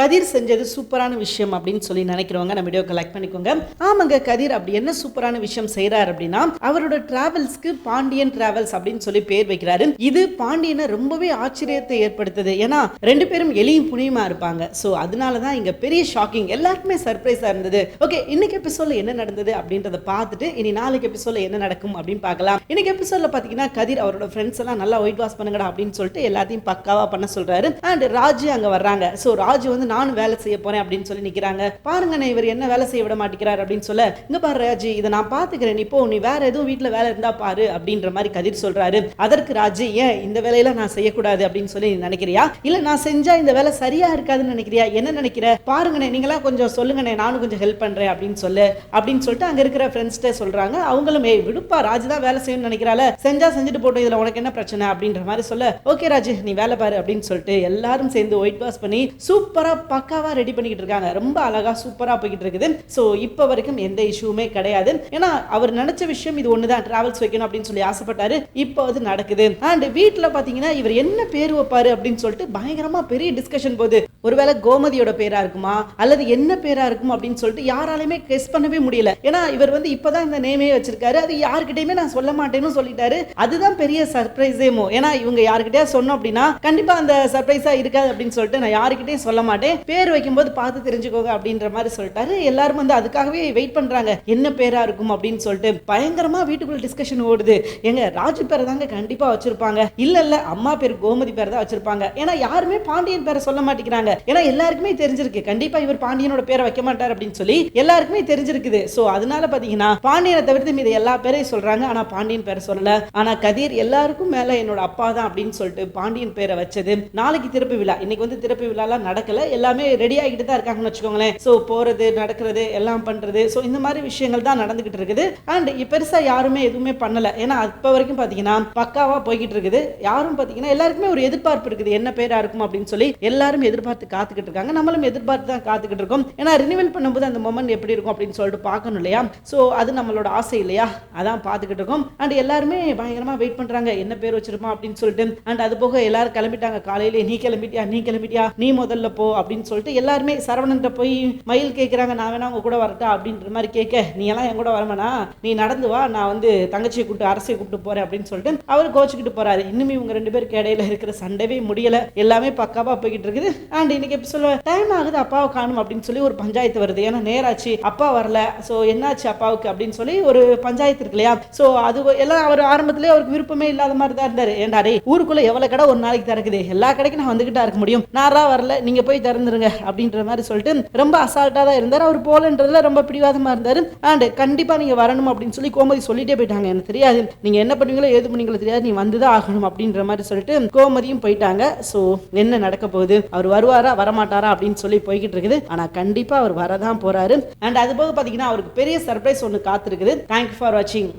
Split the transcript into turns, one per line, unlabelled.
கதிர் செஞ்சது சூப்பரான விஷயம் அப்படின்னு சொல்லி நினைக்கிறவங்க நம்ம வீடியோ கலெக்ட் பண்ணிக்கோங்க. ஆமாங்க கதிர் அப்படி என்ன சூப்பரான விஷயம் செய்றாரு அப்படின்னா அவரோட டிராவல்ஸ்க்கு பாண்டியன் டிராவல்ஸ் அப்படின்னு சொல்லி பேர் வைக்கிறாரு. இது பாண்டியனை ரொம்பவே ஆச்சரியத்தை ஏற்படுத்துது. ஏன்னா ரெண்டு பேரும் எலியும் புனியுமா இருப்பாங்க. ஸோ அதனால தான் இங்க பெரிய ஷாக்கிங் எல்லாருக்குமே சர்ப்ரைஸா இருந்தது. ஓகே இன்னைக்கு எபிசோட்ல என்ன நடந்தது அப்படின்றத பார்த்துட்டு இனி நாளைக்கு எபிசோட்ல என்ன நடக்கும் அப்படின்னு பார்க்கலாம். இன்னைக்கு எபிசோட்ல பாத்தீங்கன்னா கதிர் அவரோட ஃப்ரெண்ட்ஸ் எல்லாம் நல்லா ஒயிட் வாஷ் பண்ணுங்கடா அப்படின்னு சொல்லிட்டு எல்லாத்தையும் பக்காவாக பண்ண சொல்றாரு. அண்ட் ராஜு அங்க வர்றாங்க. ஸோ ராஜு வந்து நானும் வேலை செய்ய போறேன் அப்படின்னு சொல்லி நிக்கிறாங்க. பாருங்கண்ணே இவர் என்ன வேலை செய்ய விட மாட்டேங்கிறார் அப்படின்னு சொல்ல இங்க பாரு ராஜி இதை நான் பாத்துக்கிறேன் நீ போ நீ வேற எதுவும் வீட்ல வேலை இருந்தா பாரு அப்படின்ற மாதிரி கதிர் சொல்றாரு. அதற்கு ராஜி ஏன் இந்த வேலையில நான் செய்யக்கூடாது? அப்படின்னு சொல்லி நினைக்கிறியா? இல்ல நான் செஞ்சா இந்த வேலை சரியா இருக்காதுன்னு நினைக்கிறியா? என்ன நினைக்கிற? பாருங்கண்ணே நீங்களா கொஞ்சம் சொல்லுங்கண்ணே நானும் கொஞ்சம் ஹெல்ப் பண்றேன் அப்படின்னு சொல்லு. அப்படின்னு சொல்லிட்டு அங்க இருக்கிற ஃப்ரெண்ட்ஸ்கிட்ட சொல்றாங்க. அவங்களும் ஏய் விடுப்பா ராஜு தான் வேலை செய்யணும்னு நினைக்கிறால செஞ்சா செஞ்சுட்டு போட்டோம் இதுல உனக்கு என்ன பிரச்சனை? அப்படின்ற மாதிரி சொல்ல ஓகே ராஜு நீ வேலை பாரு அப்படின்னு சொல்லிட்டு எல்லாரும் சேர்ந்து ஒயிட் வாஷ் பண்ணி சூப்பரா பக்காவா ரெடி பண்ணிக்கிட்டு இருக்காங்க. ரொம்ப அழகா சூப்பரா போய்கிட்டு இருக்குது. ஸோ இப்போ வரைக்கும் எந்த இஷ்யூமே கிடையாது. ஏன்னா அவர் நினைச்ச விஷயம் இது ஒண்ணுதான். டிராவல்ஸ் வைக்கணும் அப்படின்னு சொல்லி ஆசைப்பட்டாரு. இப்போ அது நடக்குது. அண்ட் வீட்டுல பாத்தீங்கன்னா இவர் என்ன பேர் வைப்பாரு அப்படின்னு சொல்லிட்டு பயங்கரமா பெரிய டிஸ்கஷன் போகுது ஒருவேளை கோமதியோட பேரா இருக்குமா? அல்லது என்ன பேரா இருக்குமா அப்படின்னு சொல்லிட்டு யாராலையுமே கெஸ் பண்ணவே முடியல. ஏன்னா இவர் வந்து இப்பதான் இந்த நேமே வச்சிருக்காரு. அது யாருக்கிட்டயுமே நான் சொல்ல மாட்டேன்னு சொல்லிட்டாரு. அதுதான் பெரிய சர்ப்ரைஸேமோ ஏன்னா இவங்க யாருக்கிட்டயா சொன்னோம் அப்படின்னா கண்டிப்பா அந்த சர்ப்ரைஸா இருக்காது அப்படின்னு சொல்லிட்டு நான் யாருக்கிட்டையும் சொல்ல மாட்டேன். பேர் வைக்கும்போது பார்த்து தெரிஞ்சுக்கோங்க அப்படின்ற மாதிரி சொல்லிட்டாரு. எல்லாரும் வந்து அதுக்காகவே வெயிட் பண்ணுறாங்க என்ன பேராக இருக்கும் அப்படின்னு சொல்லிட்டு பயங்கரமாக வீட்டுக்குள்ள டிஸ்கஷன் ஓடுது. எங்க ராஜு பேரை தாங்க கண்டிப்பாக வச்சிருப்பாங்க. இல்லை இல்லை அம்மா பேர் கோமதி பேர் தான் வச்சிருப்பாங்க. ஏன்னா யாருமே பாண்டியன் பேரை சொல்ல மாட்டேங்கிறாங்க. ஏன்னா எல்லாருக்குமே தெரிஞ்சிருக்கு. கண்டிப்பாக இவர் பாண்டியனோட பேரை வைக்க மாட்டார் அப்படின்னு சொல்லி எல்லாருக்குமே தெரிஞ்சிருக்குது. ஸோ அதனால பார்த்தீங்கன்னா பாண்டியனை தவிர்த்து மீது எல்லா பேரையும் சொல்கிறாங்க ஆனால் பாண்டியன் பேரை சொல்லல. ஆனால் கதிர் எல்லாருக்கும் மேலே என்னோட அப்பா தான் அப்படின்னு சொல்லிட்டு பாண்டியன் பேரை வச்சது. நாளைக்கு திறப்பு விழா. இன்னைக்கு வந்து திறப்பு விழாலாம் நடக்கல. எல்லாமே ரெடி ஆகிட்டு தான் இருக்காங்கன்னு வச்சுக்கோங்களேன். ஸோ போறது நடக்கிறது எல்லாம் பண்ணுறது ஸோ இந்த மாதிரி விஷயங்கள் தான் நடந்துகிட்டு இருக்குது. அண்ட் பெருசா யாருமே எதுவுமே பண்ணல. ஏன்னா அப்போ வரைக்கும் பார்த்தீங்கன்னா பக்காவாக போய்கிட்டு இருக்குது. யாரும் பார்த்தீங்கன்னா எல்லாருக்குமே ஒரு எதிர்பார்ப்பு இருக்குது. என்ன பேரா இருக்கும் அப்படின்னு சொல்லி எல்லாரும் எதிர்பார்த்து காத்துக்கிட்டு இருக்காங்க. நம்மளும் எதிர்பார்த்து தான் காத்துக்கிட்டு இருக்கோம். ஏன்னா ரினிவல் பண்ணும்போது அந்த மொமெண்ட் எப்படி இருக்கும் அப்படின்னு சொல்லிட்டு பார்க்கணும் இல்லையா? ஸோ அது நம்மளோட ஆசை இல்லையா? அதான் பார்த்துக்கிட்டு இருக்கோம். அண்ட் எல்லாருமே பயங்கரமாக வெயிட் பண்றாங்க. என்ன பேர் வச்சிருப்போம் அப்படின்னு சொல்லிட்டு. அண்ட் அது போக எல்லாரும் கிளம்பிட்டாங்க. காலையில நீ கிளம்பிட்டியா? நீ கிளம்பிட்டியா? நீ முதல்ல போ அப்படின்னு சொல்லிட்டு எல்லாருமே சரவணன்ட்ட போய் மயில் கேட்குறாங்க நான் வேணா உங்க கூட வரட்டா அப்படின்ற மாதிரி கேட்க நீ எல்லாம் என் கூட வரமானா நீ நடந்து வா நான் வந்து தங்கச்சியை கூப்பிட்டு அரசியை கூப்பிட்டு போறேன் அப்படின்னு சொல்லிட்டு அவர் கோச்சிக்கிட்டு போறாரு. இன்னுமே இவங்க ரெண்டு பேருக்கு இடையில இருக்கிற சண்டவே முடியல. எல்லாமே பக்காவா போய்கிட்டு இருக்குது. அண்ட் இன்னைக்கு எப்படி சொல்ல டைம் ஆகுது அப்பாவை காணும் அப்படின்னு சொல்லி ஒரு பஞ்சாயத்து வருது. ஏன்னா நேராச்சு அப்பா வரல. ஸோ என்னாச்சு அப்பாவுக்கு அப்படின்னு சொல்லி ஒரு பஞ்சாயத்து இருக்கு இல்லையா? ஸோ அது எல்லாம் அவர் ஆரம்பத்திலே அவருக்கு விருப்பமே இல்லாத மாதிரி தான் இருந்தாரு. ஏண்டாரே ஊருக்குள்ள எவ்வளவு கடை ஒரு நாளைக்கு திறக்குது. எல்லா கடைக்கும் நான் வந்துகிட்டா இருக்க முடியும். நாரா வரல நீங்க போய் திறந்துருங்க அப்படின்ற மாதிரி சொல்லிட்டு ரொம்ப அசால்ட்டாக தான் இருந்தார். அவர் போலன்றதுல ரொம்ப பிடிவாதமாக இருந்தார். அண்ட் கண்டிப்பாக நீங்கள் வரணும் அப்படின்னு சொல்லி கோமதி சொல்லிட்டே போயிட்டாங்க. எனக்கு தெரியாது. நீங்கள் என்ன பண்ணுவீங்களோ ஏது பண்ணீங்களோ தெரியாது. நீ வந்து தான் ஆகணும் அப்படின்ற மாதிரி சொல்லிட்டு கோமதியும் போயிட்டாங்க. ஸோ என்ன நடக்க போகுது? அவர் வருவாரா? வரமாட்டாரா? அப்படின்னு சொல்லி போய்கிட்டு இருக்குது. ஆனால் கண்டிப்பாக அவர் வரதான் போகிறாரு அண்ட் அது போக பார்த்தீங்கன்னா அவருக்கு பெரிய சர்ப்ரைஸ் ஒன்று காத்திருக்குது. தேங்க்யூ ஃபார் வாட்சிங்